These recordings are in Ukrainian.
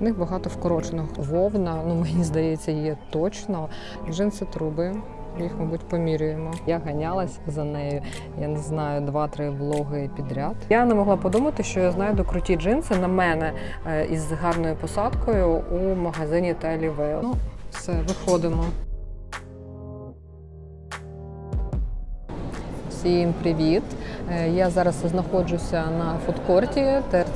В них багато вкороченого вовна, ну мені здається, є точно. Джинси труби. Їх, мабуть, помірюємо. Я ганялась за нею. Я не знаю, два-три влоги підряд. Я не могла подумати, що я знайду круті джинси на мене е, із гарною посадкою у магазині Телі Вейл. Ну, все, виходимо. Всім привіт! Е, Я зараз знаходжуся на фудкорті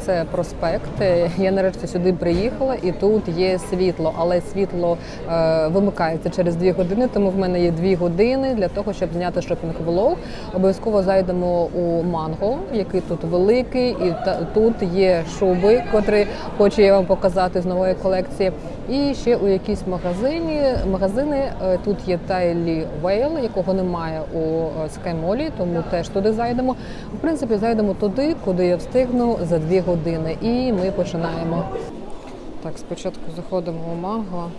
ТРЦ Проспект. Е, Я нарешті сюди приїхала, і тут є світло, але світло е, вимикається через дві години. Тому в мене є дві години для того, щоб зняти шопінг-влог. Обов'язково зайдемо у манго, який тут великий, і та тут є шуби, котрі хочу я вам показати з нової колекції. І ще у якійсь магазині магазини е, тут є Тайлі Вейл, якого немає у е, Скаймолі, тому теж туди зайдемо. В принципі, зайдемо туди, куди я встигну за дві години. І ми починаємо. Так, спочатку заходимо у манго.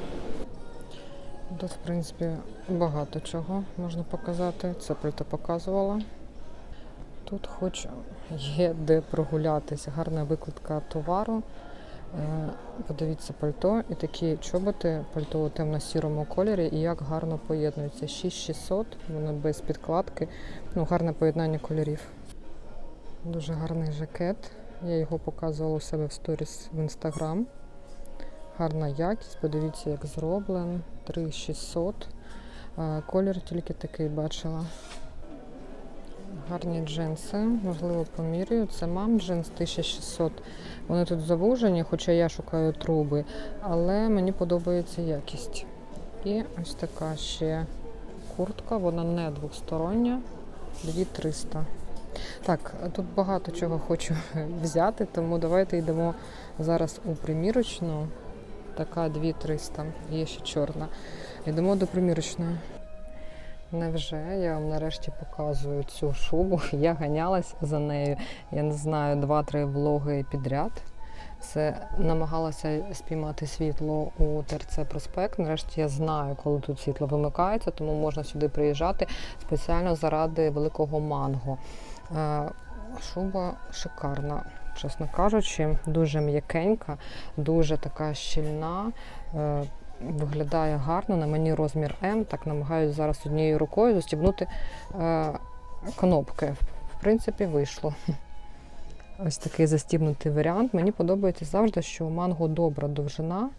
Тут, в принципі, багато чого можна показати. Це пальто показувала. Тут хоч є де прогулятися. Гарна викладка товару. Е, Подивіться пальто і такі чоботи, пальто у темно-сірому кольорі, і як гарно поєднуються. 6600, воно без підкладки. Ну, гарне поєднання кольорів. Дуже гарний жакет. Я його показувала у себе в сторіс в інстаграм. Гарна якість, подивіться, як зроблен. 3600. Е, Колір тільки такий бачила. Гарні джинси, можливо, помірюю. Це мам джинс 1600. Вони тут завужені, хоча я шукаю труби, але мені подобається якість. І ось така ще куртка, вона не двостороння, 2300. Так, тут багато чого хочу взяти, тому давайте йдемо зараз у примірочну. Така 2300, є ще чорна. Йдемо до примірочної. Невже я вам нарешті показую цю шубу? Я ганялась за нею. Я не знаю, два-три влоги підряд. Це намагалася спіймати світло у ТРЦ Проспект. Нарешті я знаю, коли тут світло вимикається, тому можна сюди приїжджати спеціально заради великого манго. Е, Шуба шикарна, чесно кажучи, дуже м'якенька, дуже така щільна. е, Виглядає гарно, на мені розмір М. Так намагаюся зараз однією рукою застібнути е, кнопки. В принципі, вийшло. Ось такий застібнутий варіант. Мені подобається завжди, що у манго добра довжина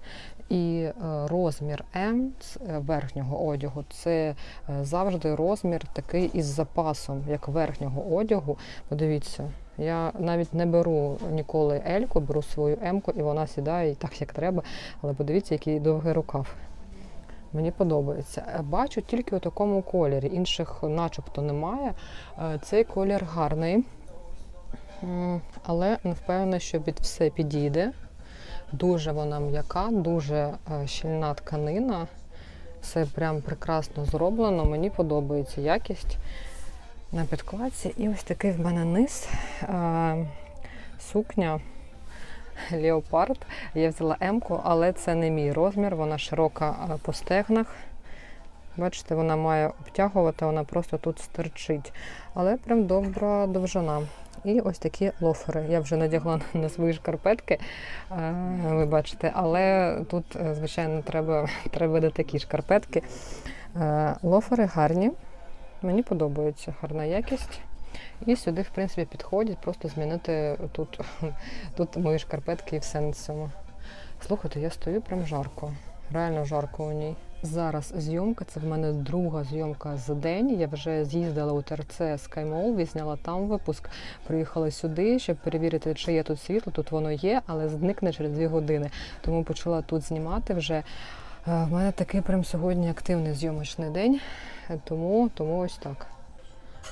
і е, розмір М е, верхнього одягу це е, завжди розмір такий із запасом, як верхнього одягу. Подивіться, я навіть не беру ніколи Ельку, беру свою М-ку, і вона сідає і так, як треба. Але подивіться, який довгий рукав. Мені подобається. Бачу тільки у такому кольорі. Інших начебто немає. Цей колір гарний. Але не впевнена, що під все підійде. Дуже вона м'яка, дуже е, щільна тканина. Все прям прекрасно зроблено. Мені подобається якість на підкладці. І ось такий в мене низ. Е, Сукня Леопард. Я взяла М-ку, але це не мій розмір. Вона широка е, по стегнах. Бачите, вона має обтягувати, вона просто тут стерчить. Але прям добра довжина. І ось такі лофери. Я вже надягла на свої шкарпетки, ви бачите, але тут, е, звичайно, треба, треба де такі шкарпетки. Е, Лофери гарні, мені подобається гарна якість. І сюди, в принципі, підходять, просто змінити тут, тут мої шкарпетки і все на цьому. Слухайте, я стою прям жарко. Реально жарко у ній. Зараз зйомка, це в мене друга зйомка за день. Я вже з'їздила у ТРЦ SkyMall, відзняла там випуск. Приїхала сюди, щоб перевірити, чи є тут світло. Тут воно є, але зникне через дві години. Тому почала тут знімати вже. Е, В мене такий прям сьогодні активний зйомочний день, тому, тому ось так.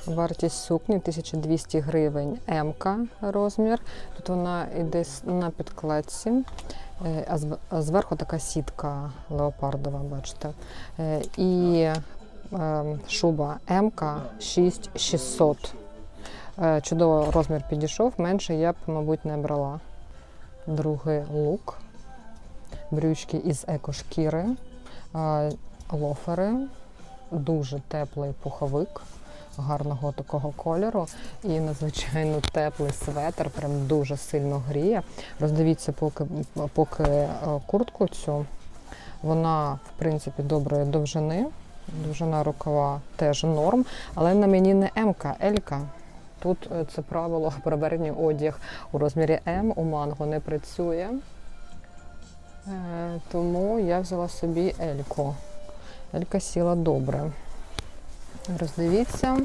Вартість сукні 1200 гривень М розмір. Тут вона йде на підкладці, а зверху така сітка леопардова, бачите. Е, І е, шуба М 6600. Е, Чудово розмір підійшов, менше я б, мабуть, не брала. Другий лук. Брючки із екошкіри, е, лофери, дуже теплий пуховик. Гарного такого кольору і надзвичайно теплий светр, прям дуже сильно гріє. Роздивіться, поки, поки е, куртку цю. Вона, в принципі, доброї довжини. Довжина рукава теж норм, але на мені не М-ка, L-ка. Тут е, це правило переверній одяг у розмірі М у манго не працює. Е, Тому я взяла собі Ельку. Елька сіла добре. Роздивіться.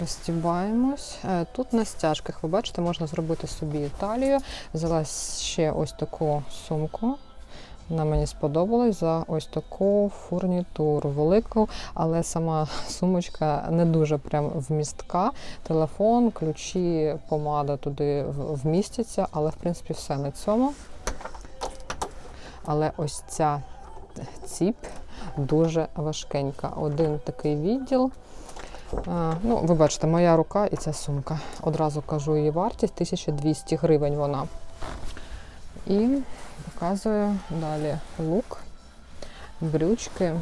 Розстібаємось. Е, Тут на стяжках, ви бачите, можна зробити собі талію. Взяла ще ось таку сумку. Вона мені сподобалась за ось таку фурнітуру велику, але сама сумочка не дуже прям вмістка. Телефон, ключі, помада туди вмістяться, але в принципі все на цьому. Але ось ця ціп дуже важкенька. Один такий відділ. Ну, ви бачите, моя рука і ця сумка. Одразу кажу її вартість 1200 гривень вона. І показую далі лук, брючки.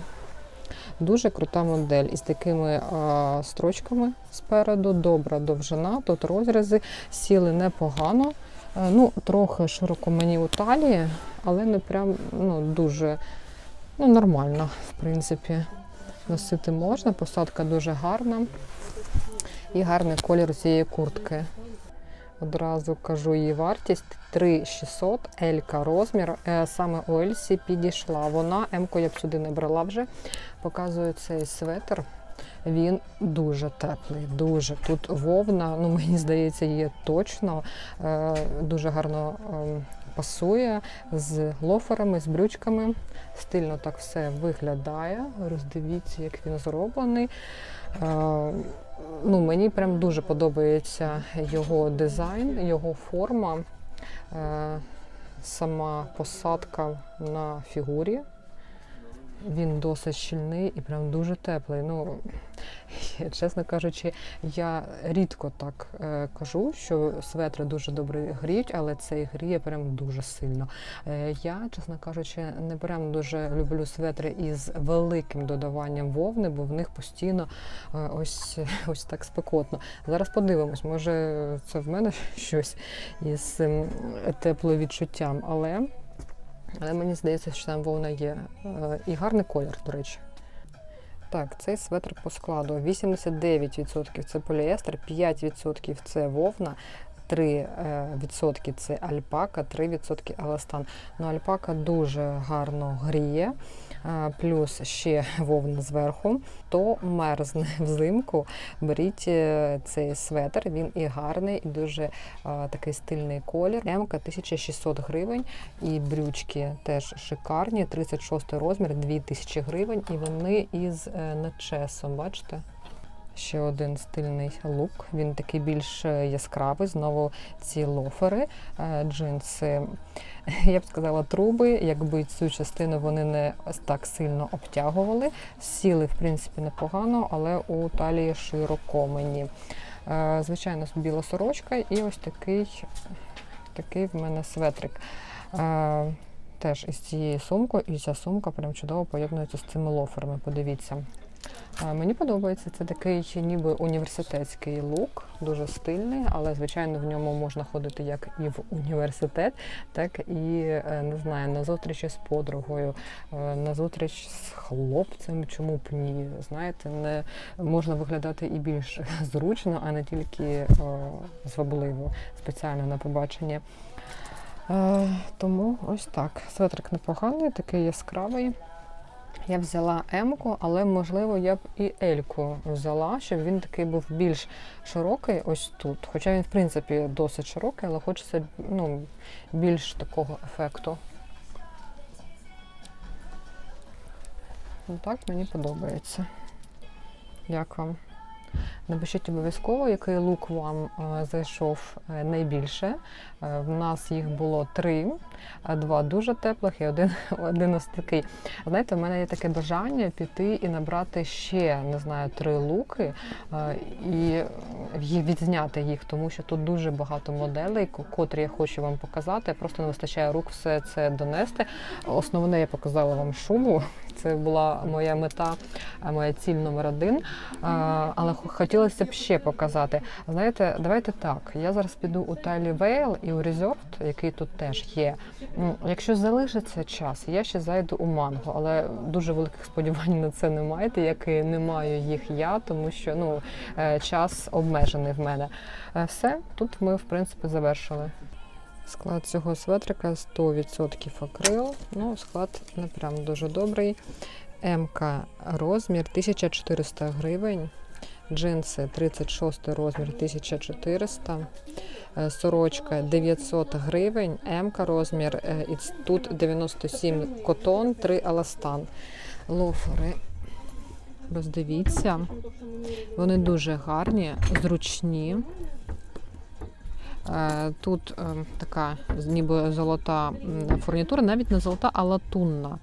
Дуже крута модель із такими а, строчками спереду, добра довжина, тут розрізи сіли непогано. Е, Ну, трохи широко мені у талії, але не прям ну, дуже ну, нормально, в принципі. Носити можна, посадка дуже гарна. І гарний колір цієї куртки. Одразу кажу її вартість 3600 L розмір. Е, Саме у Ельсі підійшла. Вона М-ку я б сюди не брала вже. Показую цей светр. Він дуже теплий, дуже. Тут вовна, ну мені здається, є точно. Е, дуже гарно е, пасує з лоферами, з брючками. Стильно так все виглядає. Роздивіться, як він зроблений. Е, ну, мені прям дуже подобається його дизайн, його форма, е, сама посадка на фігурі. Він досить щільний і прям дуже теплий. Ну, чесно кажучи, я рідко так е, кажу, що светри дуже добре гріють, але цей гріє прям дуже сильно. Е, я, чесно кажучи, не прям дуже люблю светри із великим додаванням вовни, бо в них постійно е, ось, ось так спекотно. Зараз подивимось, може це в мене щось із тепловідчуттям, але. Але мені здається, що там вовна є. Е, І гарний колір, до речі. Так, цей светр по складу. 89% це поліестер, 5% це вовна, 3% це альпака, 3% еластан. Ну, альпака дуже гарно гріє, е, плюс ще вовна зверху, то мерзне взимку. Беріть е, цей светр, він і гарний, і дуже такий стильний колір. М-ка 1600 гривень, і брючки теж шикарні, 36 розмір, 2000 гривень, і вони із е, начесом, бачите? Ще один стильний лук. Він такий більш е, яскравий. Знову ці лофери, е, джинси. Я б сказала, труби. Якби цю частину вони не так сильно обтягували. Сіли, в принципі, непогано, але у талії широко мені. Е, Звичайно, біла сорочка і ось такий, такий в мене светрик. Теж із цією сумкою, і ця сумка прям чудово поєднується з цими лоферами. Подивіться. Мені подобається це такий ніби університетський лук, дуже стильний, але звичайно в ньому можна ходити як і в університет, так і е, не знаю, на зустрічі з подругою, е, на зустріч з хлопцем. Чому б ні? Знаєте, не можна виглядати і більш зручно, а не тільки е, звабливо спеціально на побачення. Тому ось так. Светрик непоганий, такий яскравий. Я взяла М-ку, але можливо я б і L-ку взяла, щоб він такий був більш широкий ось тут. Хоча він, в принципі, досить широкий, але хочеться ну, більш такого ефекту. Ну, так мені подобається. Як вам? Напишіть обов'язково, який лук вам е, зайшов е, найбільше. Е, в нас їх було три, два дуже теплих і один, один ось такий. Знаєте, в мене є таке бажання піти і набрати ще, не знаю, три луки і відзняти їх, тому що тут дуже багато моделей, котрі я хочу вам показати. Просто не вистачає рук все це донести. Основне я показала вам шубу, Це була моя мета, а моя ціль номер один. Але хотілося б ще показати. Знаєте, давайте так. Я зараз піду у Тайлі Вейл і у Резорт, який тут теж є. Якщо залишиться час, я ще зайду у манго, але дуже великих сподівань на це не маєте, як і не маю їх я, тому що ну е, час обмежений в мене. Е, Все, тут ми в принципі завершили. Склад цього светрика 100% акрил. Ну, склад не прям дуже добрий. МК розмір 1400 гривень. Джинси 36 розмір 1400. Е, Сорочка 900 гривень. МК розмір е, і тут 97 котон, 3 еластан. Лофери. Роздивіться. Вони дуже гарні, зручні. Е, Тут е, така ніби золота фурнітура, навіть не золота, а латунна.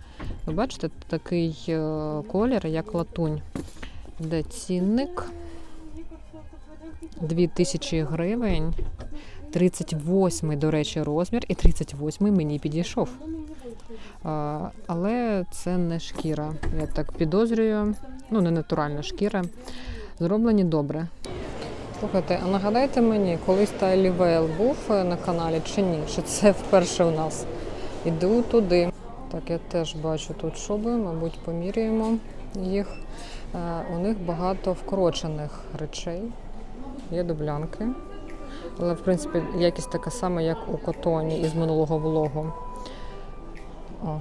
Ви бачите, такий е, колір, як латунь. Де цінник 2000 гривень. 38, до речі, розмір, і 38 мені підійшов. Але це не шкіра. Я так підозрюю. Ну, не натуральна шкіра. Зроблені добре. Слухайте, а нагадайте мені, колись Тайлі Вейл був е, на каналі чи ні? Чи це вперше у нас? Іду туди. Так, я теж бачу тут шуби, мабуть, поміряємо їх. Е, У них багато вкорочених речей. Є дублянки. Але, в принципі, якість така сама, як у котоні із минулого влогу. О.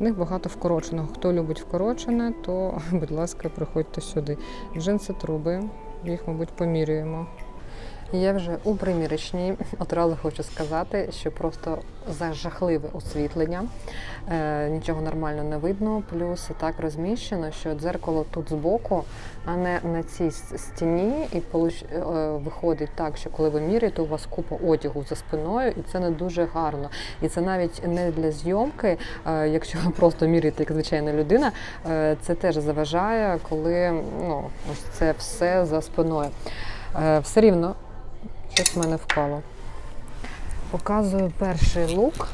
У них багато вкороченого. Хто любить вкорочене, то, будь ласка, приходьте сюди. Джинси труби, їх, мабуть, помірюємо. Я вже у примірочній одразу хочу сказати, що просто за жахливе освітлення. Е, нічого нормально не видно. Плюс так розміщено, що дзеркало тут збоку, а не на цій стіні. І получ- е, виходить так, що коли ви міряєте, у вас купа одягу за спиною, і це не дуже гарно. І це навіть не для зйомки, е, якщо ви просто міряєте як звичайна людина, е, це теж заважає, коли ну, ось це все за спиною. Е, Все рівно щось в мене впало. Показую перший лук.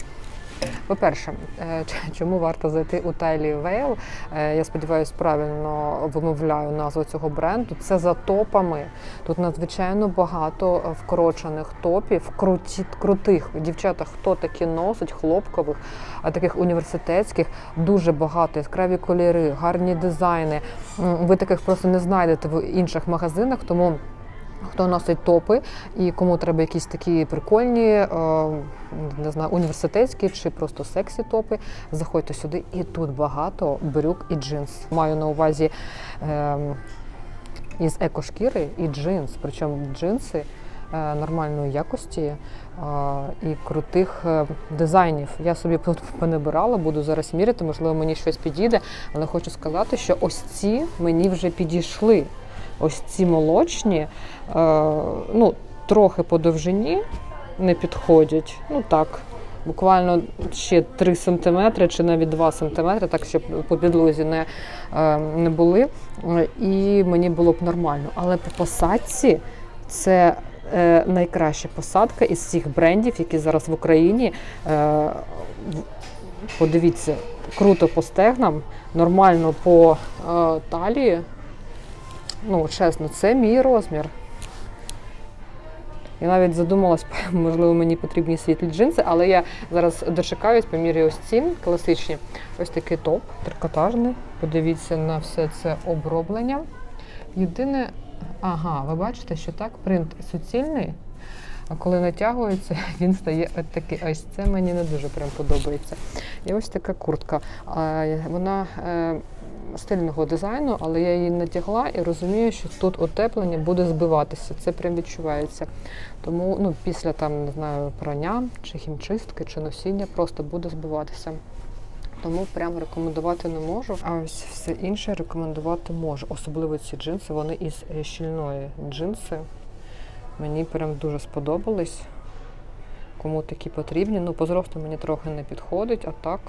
По-перше, е, чому варто зайти у Тайлі Вейл? Е, Я сподіваюся, правильно вимовляю назву цього бренду. Це за топами. Тут надзвичайно багато вкорочених топів, круті, крутих. Дівчата, хто такі носить, хлопкових, а таких університетських, дуже багато, яскраві кольори, гарні дизайни. Ви таких просто не знайдете в інших магазинах, тому. Хто носить топи і кому треба якісь такі прикольні, е, не знаю, університетські чи просто сексі топи, заходьте сюди. І тут багато брюк і джинс. Маю на увазі е, із екошкіри і джинс. Причому джинси е, нормальної якості е, і крутих дизайнів. Я собі понабирала, буду зараз міряти, можливо, мені щось підійде, але хочу сказати, що ось ці мені вже підійшли. Ось ці молочні, е, ну, трохи по довжині не підходять. Ну так, буквально ще 3 см чи навіть 2 см, так щоб по підлозі не, е, не були. І мені було б нормально. Але по посадці це е, найкраща посадка із всіх брендів, які зараз в Україні. Подивіться, круто по стегнам, нормально по талії. Ну, чесно, це мій розмір. Я навіть задумалась, можливо, мені потрібні світлі джинси, але я зараз дочекаюсь, поміряю ось ці класичні. Ось такий топ, трикотажний. Подивіться на все це оброблення. Єдине, ага, ви бачите, що так, принт суцільний, а коли натягується, він стає от такий. Ось це мені не дуже прям подобається. І ось така куртка. Вона е, стильного дизайну, але я її натягла і розумію, що тут утеплення буде збиватися. Це прям відчувається. Тому ну, після там, не знаю, прання чи хімчистки, чи носіння просто буде збиватися. Тому прям рекомендувати не можу. А ось все інше рекомендувати можу. Особливо ці джинси, вони із е, щільної джинси. Мені прям дуже сподобались. Кому такі потрібні. Ну, по зросту мені трохи не підходить, а так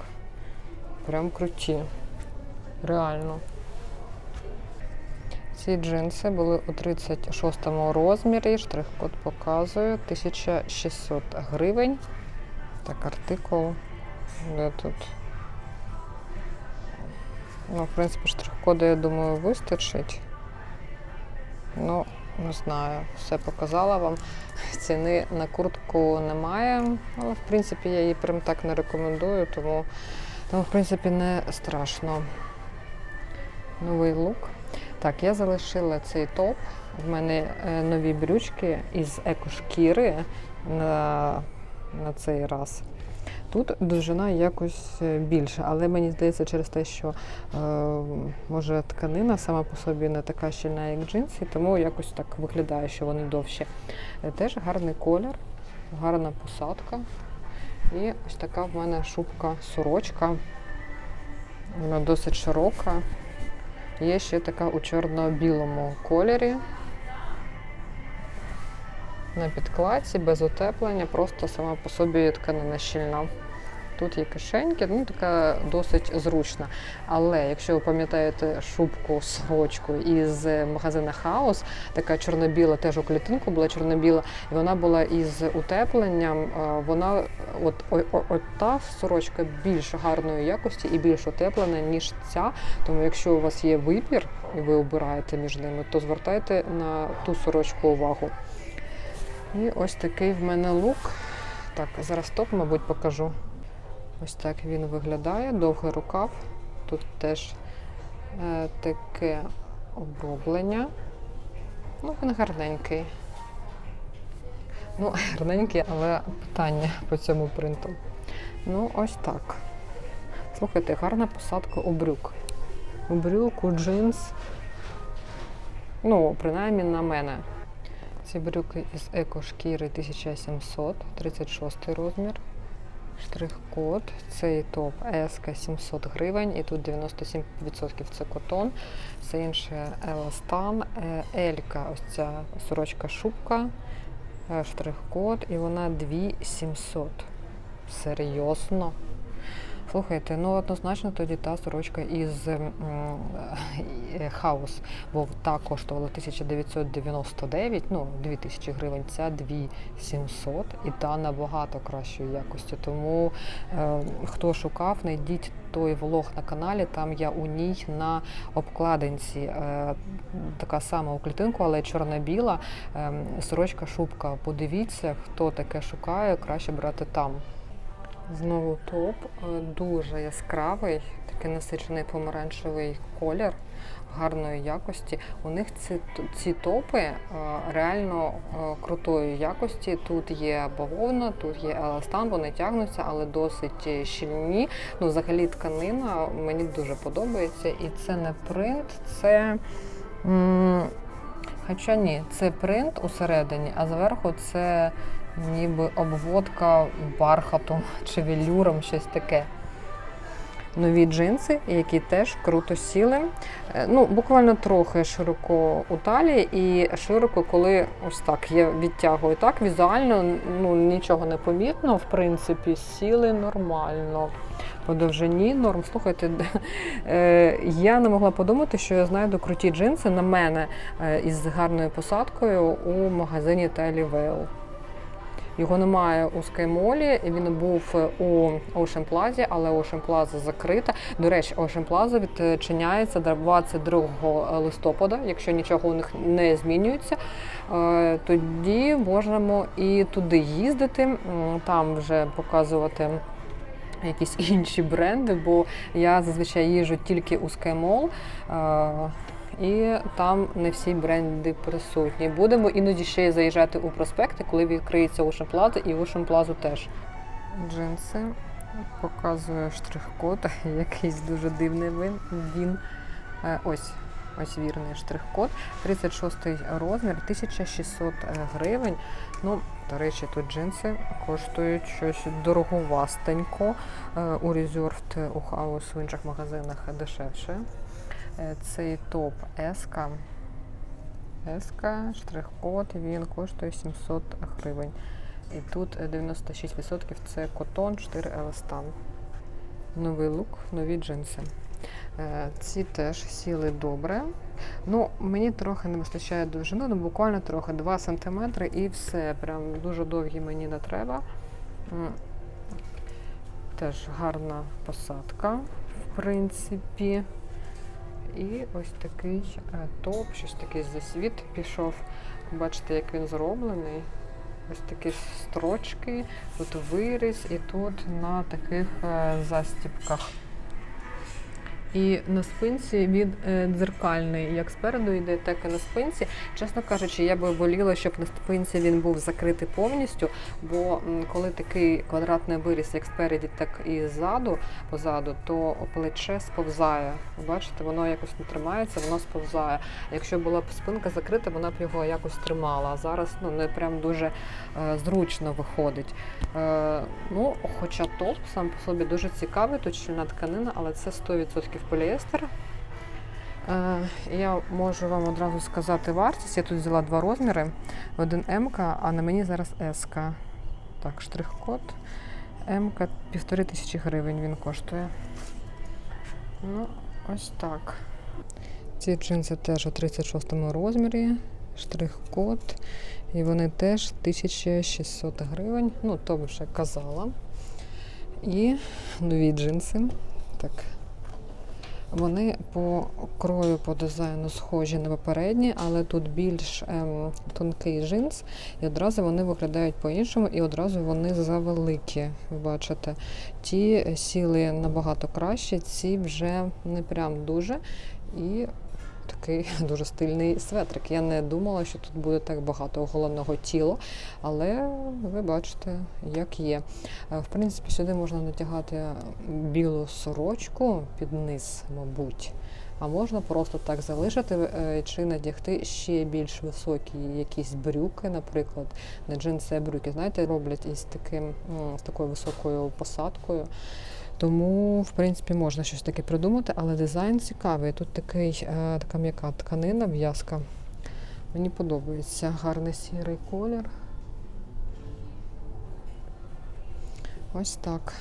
прям круті. Реально. Ці джинси були у 36 розмірі. Штрих-код показує 1600 гривень. Так, артикул. Де тут? Ну, в принципі, штрих-коду, я думаю, вистачить. Ну, не знаю, все показала вам. Ціни на куртку немає, але в принципі я її прям так не рекомендую, тому, тому в принципі не страшно. Новий лук. Так, я залишила цей топ. В мене е, нові брючки із екошкіри на, на цей раз. Тут довжина якось е, більша, але мені здається, через те, що е, може тканина сама по собі не така щільна, як джинси, тому якось так виглядає, що вони довші. Е, Теж гарний колір, гарна посадка. І ось така в мене шубка сорочка. Вона досить широка. Є ще така у чорно-білому кольорі. На підкладці, без утеплення, просто сама по собі тканина щільна. Тут є кишеньки, ну така досить зручна. Але якщо ви пам'ятаєте шубку, сорочку із магазина Хаус, така чорно-біла, теж у клітинку була чорно-біла, і вона була із утепленням. е, Вона от, о- о- от та сорочка більш гарної якості і більш утеплена, ніж ця. Тому якщо у вас є вибір і ви обираєте між ними, то звертайте на ту сорочку увагу. І ось такий в мене лук. Так, зараз топ, мабуть, покажу. Ось так він виглядає, довгий рукав. Тут теж е, таке оброблення. Ну, він гарненький. Ну, гарненький, але питання по цьому принту. Ну, ось так. Слухайте, гарна посадка у брюк. У брюк, у джинс. Ну, принаймні на мене. Ці брюки із екошкіри 1700, 36 розмір. Штрих-код. Цей топ S 700 гривень, і тут 97% це котон, все інше еластан. Елька, ось ця сорочка шубка, е, штрих-код, і вона 2700. Серйозно? Слухайте, ну однозначно тоді та сорочка із м, е, хаус, бо та коштувала 1999, ну 2000 гривень, ця 2700 і та набагато кращої якості. Тому е, хто шукав, знайдіть той влог на каналі. Там я у ній на обкладинці е, така сама у клітинку, але чорно-біла е, сорочка шубка. Подивіться, хто таке шукає, краще брати там. Знову топ, е, дуже яскравий, такий насичений помаранчевий колір гарної якості. У них ці, ці топи е, реально е, крутої якості. Тут є бавовна, тут є еластан, вони тягнуться, але досить щільні. Ну, взагалі тканина мені дуже подобається. І це не принт, це. Хоча ні, це принт усередині, а зверху це ніби обводка бархатом чи велюром, щось таке. Нові джинси, які теж круто сіли. Е, Ну, буквально трохи широко у талії і широко, коли ось так я відтягую. Так, візуально ну, нічого не помітно, в принципі, сіли нормально. По довжині норм. Слухайте, е, я не могла подумати, що я знайду круті джинси на мене е, із гарною посадкою у магазині Vale. Його немає у Скаймолі, він був у Ocean Plaza, але Ocean Plaza закрита. До речі, Ocean Plaza відчиняється 22 листопада, якщо нічого у них не змінюється. Е, Тоді можемо і туди їздити, там вже показувати. Якісь інші бренди, бо я зазвичай їжджу тільки у SkyMall, е, і там не всі бренди присутні. Будемо іноді ще й заїжджати у проспекти, коли відкриється Ocean Plaza і Ocean Plaza теж. Джинси показує штрих-код, якийсь дуже дивний він. Е, Ось. Ось вірний штрих-код. 36 розмір, 1600 гривень. Ну, до речі, тут джинси коштують щось дороговастенько. Е, У Reserved, у Хаус, в інших магазинах дешевше. Цей топ Еска. Еска, штрих-код, він коштує 700 гривень. І тут е, 96% це котон, 4 еластан. Новий лук, нові джинси. Е, Ці теж сіли добре. Ну, мені трохи не вистачає довжини, ну буквально трохи 2 см і все. Прям дуже довгі мені не треба. Теж гарна посадка, в принципі. І ось такий е, топ, щось такий засвіт пішов. Бачите, як він зроблений. Ось такі строчки, тут виріз і тут на таких е, застіпках. І на спинці він е, дзеркальний, як спереду йде, так і на спинці. Чесно кажучи, я би воліла, щоб на спинці він був закритий повністю, бо коли такий квадратний виріс, як спереді, так і ззаду, позаду, то плече сповзає. Бачите, воно якось не тримається, воно сповзає. Якщо була б спинка закрита, вона б його якось тримала. А зараз ну не прям дуже е, зручно виходить. Е, ну, хоча топ сам по собі дуже цікавий, тут тканина, але це 100% поліестер. Е, я можу вам одразу сказати вартість. Я тут взяла два розміри: один М, а на мені зараз С. Так, штрих-код. М півтори тисячі гривень він коштує. Ну, ось так. Ці джинси теж у 36 розмірі, штрих-код. І вони теж 1600 гривень. Ну, то вже казала. І нові джинси. Так. Вони по крою, по дизайну схожі на попередні, але тут більш ем, тонкий джинс, і одразу вони виглядають по-іншому, і одразу вони завеликі. Ви бачите, ті сіли набагато краще, ці вже не прям дуже. І такий дуже стильний светрик. Я не думала, що тут буде так багато оголеного тіла, але ви бачите, як є. Е, В принципі, сюди можна натягати білу сорочку під низ, мабуть. А можна просто так залишити е, чи надягти ще більш високі якісь брюки, наприклад, не джинси, а брюки. Знаєте, роблять із таким з такою високою посадкою. Тому, в принципі, можна щось таке придумати, але дизайн цікавий. Тут такий, е, така м'яка тканина, в'язка. Мені подобається гарний сірий колір. Ось так.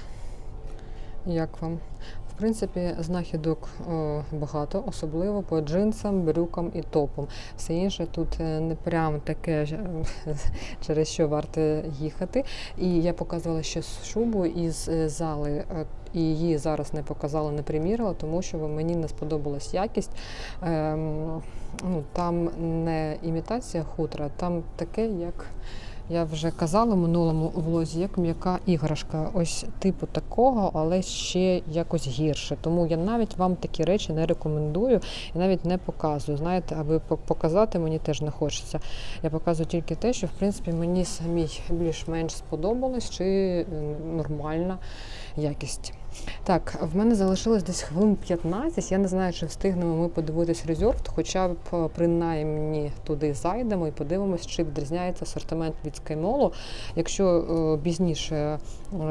Як вам? В принципі, знахідок е, багато, особливо по джинсам, брюкам і топам. Все інше тут е, не прям таке, через що варто їхати. І я показувала ще шубу із зали. І її зараз не показала, не примірила, тому що мені не сподобалась якість. Ем, ну, там не імітація хутра, там таке, як я вже казала в минулому влозі, як м'яка іграшка. Ось типу такого, але ще якось гірше. Тому я навіть вам такі речі не рекомендую і навіть не показую. Знаєте, аби показати мені теж не хочеться. Я показую тільки те, що в принципі мені самій більш-менш сподобалось, чи нормальна якість. Так, в мене залишилось десь хвилин 15. Я не знаю, чи встигнемо ми подивитись резерв, хоча б е, принаймні туди зайдемо і подивимось, чи відрізняється асортимент від скаймолу. Якщо е, пізніше е,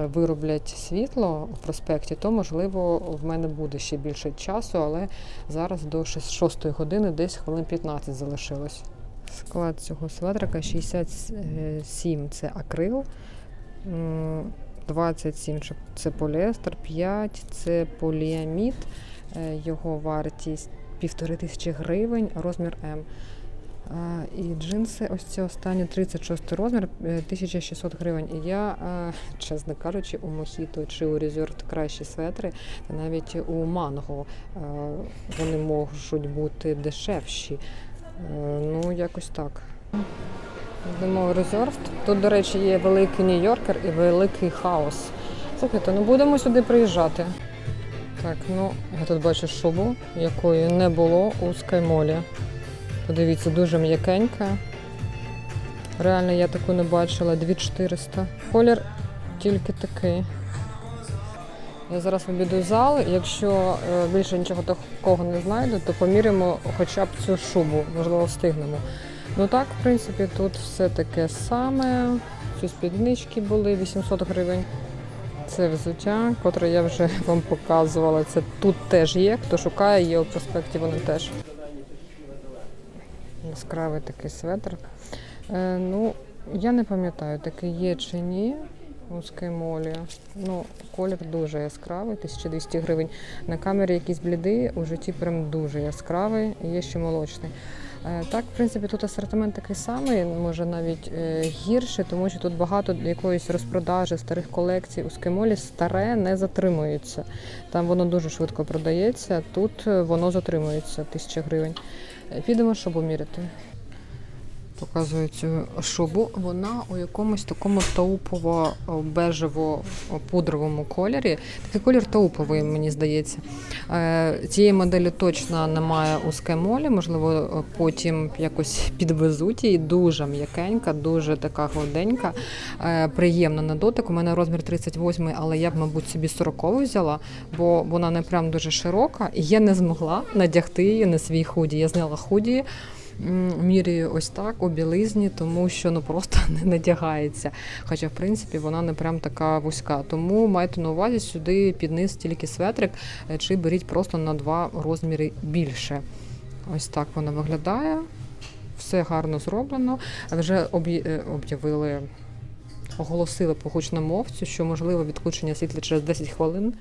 вироблять світло в проспекті, то можливо в мене буде ще більше часу, але зараз до 6 години десь хвилин 15 залишилось. Склад цього светрика 67 це акрил. М, 27 це поліестер, 5 це поліамід, е, його вартість півтори тисячі гривень, розмір М. І джинси, ось ці останні 36 розмір, е, 1600 гривень. І я, е, чесно кажучи, у Мохіто чи у Резервд кращі светри, та навіть у Манго е, вони можуть бути дешевші. Е, Ну, якось так. Йдемо в резерв. Тут, до речі, є великий Нью-Йоркер і великий хаос. Слухайте, ну будемо сюди приїжджати. Так, ну я тут бачу шубу, якої не було у скаймолі. Подивіться, дуже м'якенька. Реально я таку не бачила, 2400. Колір тільки такий. Я зараз обіду зал. Якщо е, більше нічого такого не знайду, то поміряємо хоча б цю шубу, можливо, встигнемо. Ну так, в принципі, тут все таке саме. Ці спіднички були 800 гривень. Це взуття, котре я вже вам показувала. Це тут теж є. Хто шукає, є у проспекті вони теж. Яскравий такий светр. Е, ну, я не пам'ятаю, такий є чи ні у скаймолі. Ну, колір дуже яскравий, 1200 гривень. На камері якийсь блідий, у житті прям дуже яскравий, є ще молочний. Е, Так, в принципі, тут асортимент такий самий, може навіть гірше, гірший, тому що тут багато якоїсь розпродажі старих колекцій у скимолі старе не затримується. Там воно дуже швидко продається, тут е, воно затримується тисяча гривень. Е, Підемо щоб міряти. Показую цю шубу. Вона у якомусь такому таупово-бежево-пудровому кольорі. Такий колір тауповий, мені здається. Е, Цієї моделі точно немає у скемолі, можливо, потім якось підвезуть її. Дуже м'якенька, дуже така гладенька, е, приємна на дотик. У мене розмір 38, але я б, мабуть, собі 40 взяла, бо вона не прям дуже широка. І я не змогла надягти її на свій худі. Я зняла худі. Міряю ось так у білизні, тому що ну просто не надягається. Хоча, в принципі, вона не прям така вузька. Тому майте на увазі сюди під низ тільки светрик, е, чи беріть просто на два розміри більше. Ось так вона виглядає. Все гарно зроблено. Вже е, об'явили, оголосили по гучномовцю, що можливо відключення світла через 10 хвилин.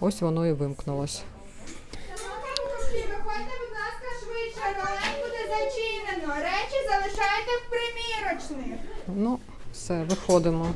Ось воно і вимкнулось. Виходьте, будь ласка, швидше, ролик буде зачинено. Речі залишайте в примірочних. Ну, все, виходимо.